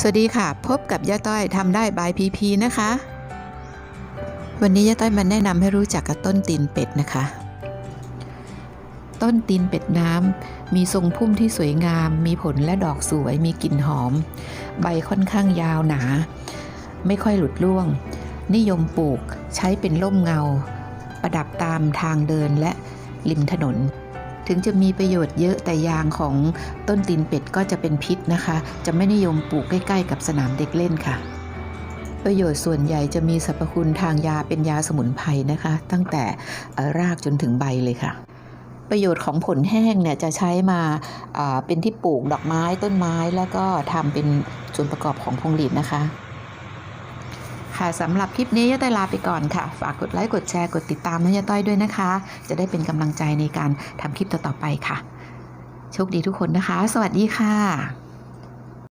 สวัสดีค่ะ พบกับย่าต้อยทำได้บายพีพีนะคะ วันนี้ย่าต้อยมาแนะนำให้รู้จักกับต้นตีนเป็ดนะคะ ต้นตีนเป็ดน้ำมีทรงพุ่มที่สวยงาม มีผลและดอกสวย มีกลิ่นหอม ใบค่อนข้างยาวหนา ไม่ค่อยหลุดร่วง นิยมปลูกใช้เป็นร่มเงา ประดับตามทางเดินและริมถนน ถึงจะมีประโยชน์เยอะแต่ยางของต้นตีนเป็ดก็จะเป็นพิษนะคะ จะไม่นิยมปลูกใกล้ ๆ กับสนามเด็กเล่นค่ะ ประโยชน์ส่วนใหญ่จะมีสรรพคุณทางยาเป็นยาสมุนไพรนะคะ ตั้งแต่รากจนถึงใบเลยค่ะประโยชน์ของผลแห้งเนี่ยจะใช้มาอ่าเป็นที่ปลูกดอกไม้ต้นไม้แล้วก็ทำเป็นส่วนประกอบของพวงหลีดนะคะ ค่ะสำหรับคลิปนี้ยะต้อยลาไปก่อนค่ะ ฝากกดไลค์กดแชร์กดติดตามน้องยะต้อยด้วยนะคะ จะได้เป็นกำลังใจในการทำคลิปต่อๆไปค่ะ โชคดีทุกคนนะคะ สวัสดีค่ะ